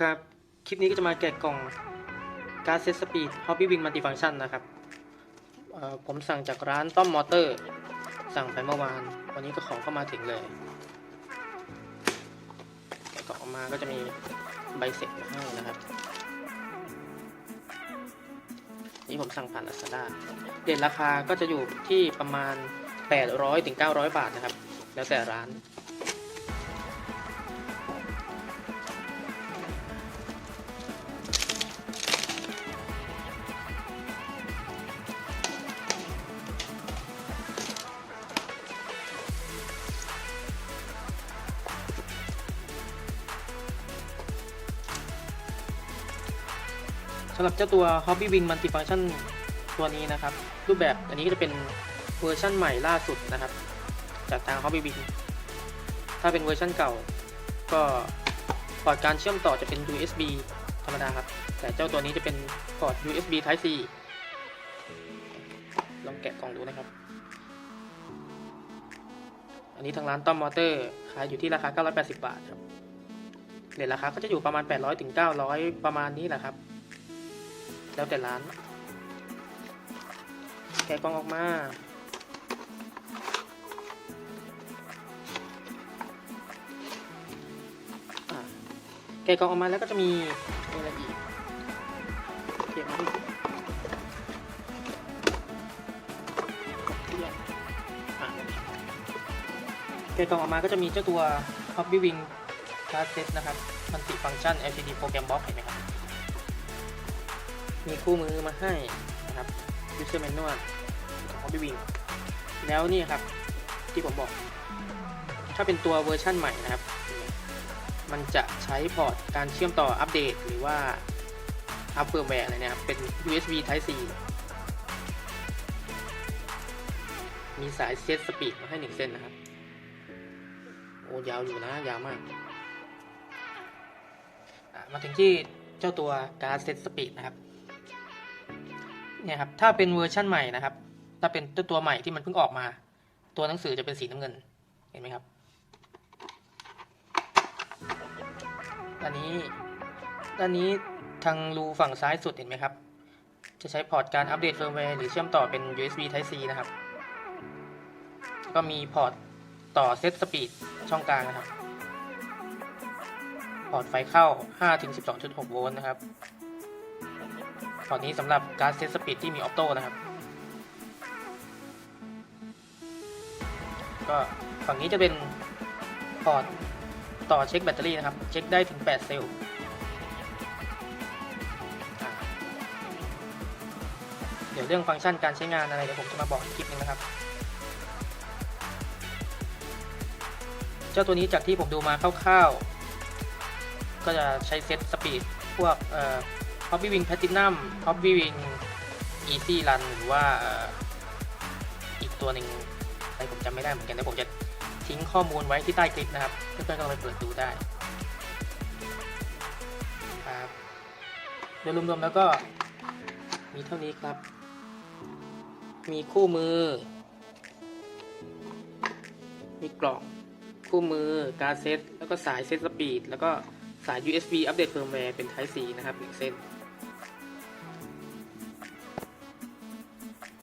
ครับ คลิปนี้ก็จะมาแกะกล่องการ์ดเซตสปีดฮอ b ปี้วิงมัลติฟัง c t ชันนะครับ ผมสั่งจากร้านต้อมมอเตอร์ สั่งไปเมื่อวาน วันนี้ก็ของเข้ามาถึงเลยแกะกล่องออกมาก็จะมีใบเสร็จมาให้นะครับ นี่ผมสั่งผ่าน Lazada เดทราคาก็จะอยู่ที่ประมาณ 800ถึง900 บาทนะครับ แล้วแต่ร้าน สำหรับเจ้าตัว Hobby Wing Multifunction ตัวนี้นะครับ รูปแบบอันนี้ก็จะเป็นเวอร์ชั่นใหม่ล่าสุดนะครับ จากทาง Hobby Wing ถ้าเป็นเวอร์ชั่นเก่า ก็พอร์ตการเชื่อมต่อจะเป็น USB ธรรมดาครับ แต่เจ้าตัวนี้จะเป็นพอร์ต USB Type C ลองแกะกล่องดูนะครับ อันนี้ทางร้านต้อมมอเตอร์ขายอยู่ที่ราคา 980 บาทครับเรทราคาก็จะอยู่ประมาณ 800ถึง900 ประมาณนี้แหละครับ แล้วแต่ร้าน แกะกล่องออกมา แกะกล่องออกมาแล้วก็จะมีอะไรอีกเก็บมาดิอะแกะกล่องออกมาก็จะมีเจ้าตัว Hobby Wing Card Set นะครับ มันติดฟังก์ชัน LCD Program Box เห็นไหมครับ มีคู่มือมาให้นะครับ user manual ของ Hobby Wing แล้วนี่ครับที่ผมบอก ถ้าเป็นตัวเวอร์ชั่นใหม่นะครับ มันจะใช้พอร์ตการเชื่อมต่ออัปเดตหรือว่าอัปเฟิร์มแวร์อะไรเนี่ยครับ เป็น USB Type C มีสายเซตสปีดมาให้หนึ่งเส้นนะครับ โอ้ยาวอยู่นะ ยาวมากมาถึงที่เจ้าตัวการเซตสปีดนะครับ เนี่ยครับถ้าเป็นเวอร์ชั่นใหม่นะครับ ถ้าเป็นตัวตัวใหม่ที่มันเพิ่งออกมา ตัวหนังสือจะเป็นสีน้ำเงินเห็นไหมครับด้านนี้ด้านนี้ทางรูฝั่งซ้ายสุดเห็นไหมครับ จะใช้พอร์ตการอัปเดตเฟิร์มแวร์หรือเชื่อมต่อเป็น USB Type C นะครับ ก็มีพอร์ตต่อเซตสปีดช่องกลางนะครับ พอร์ตไฟเข้า 5-12.6 โวลต์นะครับ พอร์ตนี้สำหรับการเซตสปีดที่มีออโต้นะครับ ก็ฝั่งนี้จะเป็นพอร์ตต่อเช็คแบตเตอรี่นะครับ เช็คได้ถึง 8 เซลล์เดี๋ยวเรื่องฟังก์ชันการใช้งานอะไรเดี๋ยวผมจะมาบอกอีกคลิปนึงนะครับ เจ้าตัวนี้จากที่ผมดูมาคร่าวๆ ก็จะใช้เซตสปีดพวกเอ่อ Hobby Wing Platinum Hobby Wing Easy Run หรือว่าอีกตัวหนึ่งอะไรผมจำไม่ได้เหมือนกันเดี๋ยวผมจะทิ้งข้อมูลไว้ที่ใต้คลิปนะครับ เพื่อนๆก็ไปเปิดดูได้ครับโดยรวมๆแล้วก็มีเท่านี้ครับ มีคู่มือ มีกล่องคู่มือการเซตแล้วก็สายเซตสปีดแล้วก็สาย USB อัปเดตเฟิร์มแวร์เป็น Type C นะครับหนึ่งเส้น